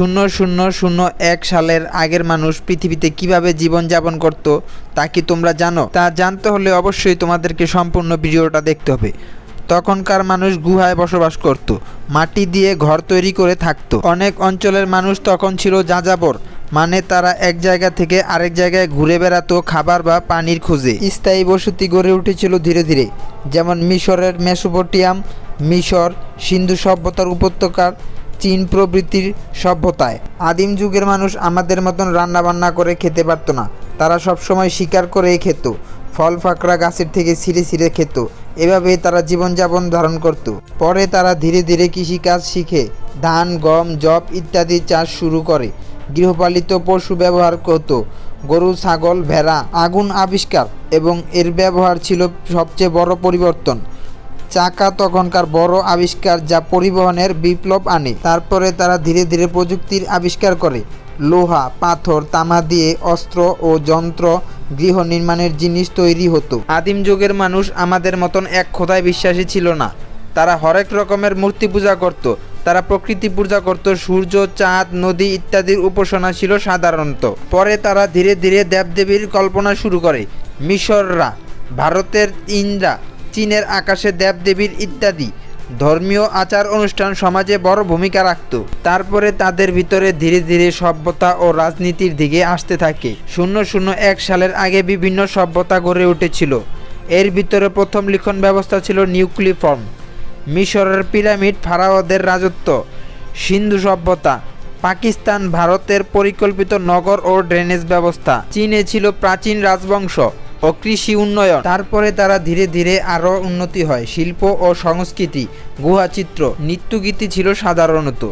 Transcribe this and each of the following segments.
শূন্য শূন্য শূন্য এক সালের আগের মানুষ পৃথিবীতে কীভাবে জীবনযাপন করত, তা কি তোমরা জানো? তা জানতে হলে অবশ্যই তোমাদেরকে সম্পূর্ণ ভিডিওটা দেখতে হবে। তখনকার মানুষ গুহায় বসবাস করত, মাটি দিয়ে ঘর তৈরি করে থাকতো। অনেক অঞ্চলের মানুষ তখন ছিল যাযাবর মানে তারা এক জায়গা থেকে আরেক জায়গায় ঘুরে বেড়াতো খাবার বা পানির খোঁজে। স্থায়ী বসতি গড়ে উঠেছিল ধীরে ধীরে, যেমন মিশরের মেসোপটিয়াম মিশর, সিন্ধু সভ্যতার উপত্যকার চীন প্রভৃতির সভ্যতায়। আদিম যুগের মানুষ আমাদের মতন রান্না বান্না করে খেতে পারতো না। তারা সবসময় শিকার করেই খেত, ফল ফাকড়া গাছের থেকে ছিঁড়ে ছিঁড়ে খেত। এভাবে তারা জীবনযাপন ধারণ করত। পরে তারা ধীরে ধীরে কৃষিকাজ শিখে ধান, গম জব ইত্যাদি চাষ শুরু করে। গৃহপালিত পশু ব্যবহার করত, গরু, ছাগল, ভেড়া, আগুন আবিষ্কার এবং এর ব্যবহার ছিল সবচেয়ে বড় পরিবর্তন। চাকা তখনকার বড় আবিষ্কার যা পরিবহনের বিপ্লব আনে। তারপরে তারা ধীরে ধীরে প্রযুক্তির আবিষ্কার করে। লোহা, পাথর, তামা দিয়ে অস্ত্র ও যন্ত্র গৃহ নির্মাণের জিনিস তৈরি হতো। আদিম যুগের মানুষ আমাদের মতন এক খোদায় বিশ্বাসী ছিল না। তারা হরেক রকমের মূর্তি পূজা করত। তারা প্রকৃতি পূজা করত। সূর্য, চাঁদ, নদী ইত্যাদির উপাসনা ছিল সাধারণত। পরে তারা ধীরে ধীরে দেবদেবীর কল্পনা শুরু করে। মিশররা, ভারতের ইন্দ্রা চীনের আকাশে দেবদেবীর ইত্যাদি। ধর্মীয় আচার অনুষ্ঠান সমাজে বড় ভূমিকা রাখত। তারপরে তাদের ভিতরে ধীরে ধীরে সভ্যতা ও রাজনীতির দিকে আসতে থাকে। শূন্য শূন্য এক সালের আগে বিভিন্ন সভ্যতা গড়ে উঠেছিল। এর ভিতরে প্রথম লিখন ব্যবস্থা ছিল নিউক্লিফর্ম মিশরের পিরামিড ফারাওদের রাজত্ব, সিন্ধু সভ্যতা, পাকিস্তান, ভারতের পরিকল্পিত নগর ও ড্রেনেজ ব্যবস্থা। চীনে ছিল প্রাচীন রাজবংশ। ও কৃষি উন্নয়ন। তারপরে তারা ধীরে ধীরে আরও উন্নতি হয়। শিল্প ও সংস্কৃতি গুহাচিত্র নৃত্যগীতি ছিল সাধারণত।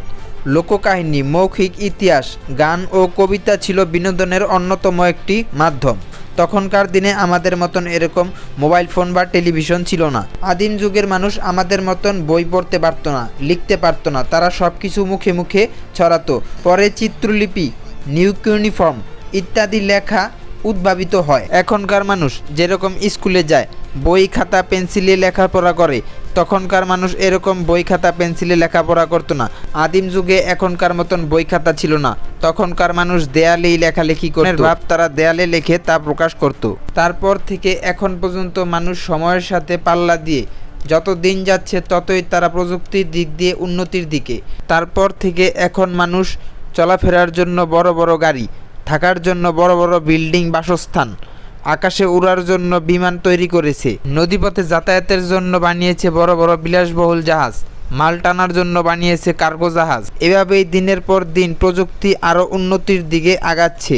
লোককাহিনী, মৌখিক ইতিহাস, গান ও কবিতা ছিল বিনোদনের অন্যতম একটি মাধ্যম। তখনকার দিনে আমাদের মতন এরকম মোবাইল ফোন বা টেলিভিশন ছিল না। আদিম যুগের মানুষ আমাদের মতন বই পড়তে পারতো না, লিখতে পারতো না। তারা সব কিছু মুখে মুখে ছড়াতো। পরে চিত্রলিপি, নিউ ইউনিফর্ম ইত্যাদি লেখা উদ্ভাবিত হয়। এখনকার মানুষ যেরকম স্কুলে যায়, বই, খাতা, পেন্সিলে লেখাপড়া করে, তখনকার মানুষ এরকম বই, খাতা, পেন্সিলে লেখাপড়া করতো না। আদিম যুগে এখনকার মতন বই, খাতা ছিল না। তখনকার মানুষ দেয়ালেই লেখালেখি করে ভাব তারা দেয়ালে লেখে তা প্রকাশ করত। তারপর থেকে এখন পর্যন্ত মানুষ সময়ের সাথে পাল্লা দিয়ে যত দিন যাচ্ছে ততই তারা প্রযুক্তির দিক দিয়ে উন্নতির দিকে। তারপর থেকে এখন মানুষ চলাফেরার জন্য বড় বড় গাড়ি থাকার জন্য বড় বড় বিল্ডিং বাসস্থান আকাশে উড়ার জন্য বিমান তৈরি করেছে। নদীপথে যাতায়াতের জন্য বানিয়েছে বড় বড় বিলাসবহুল জাহাজ। মাল টানার জন্য বানিয়েছে কার্গো জাহাজ। এভাবেই দিনের পর দিন প্রযুক্তি আরও উন্নতির দিকে আগাচ্ছে।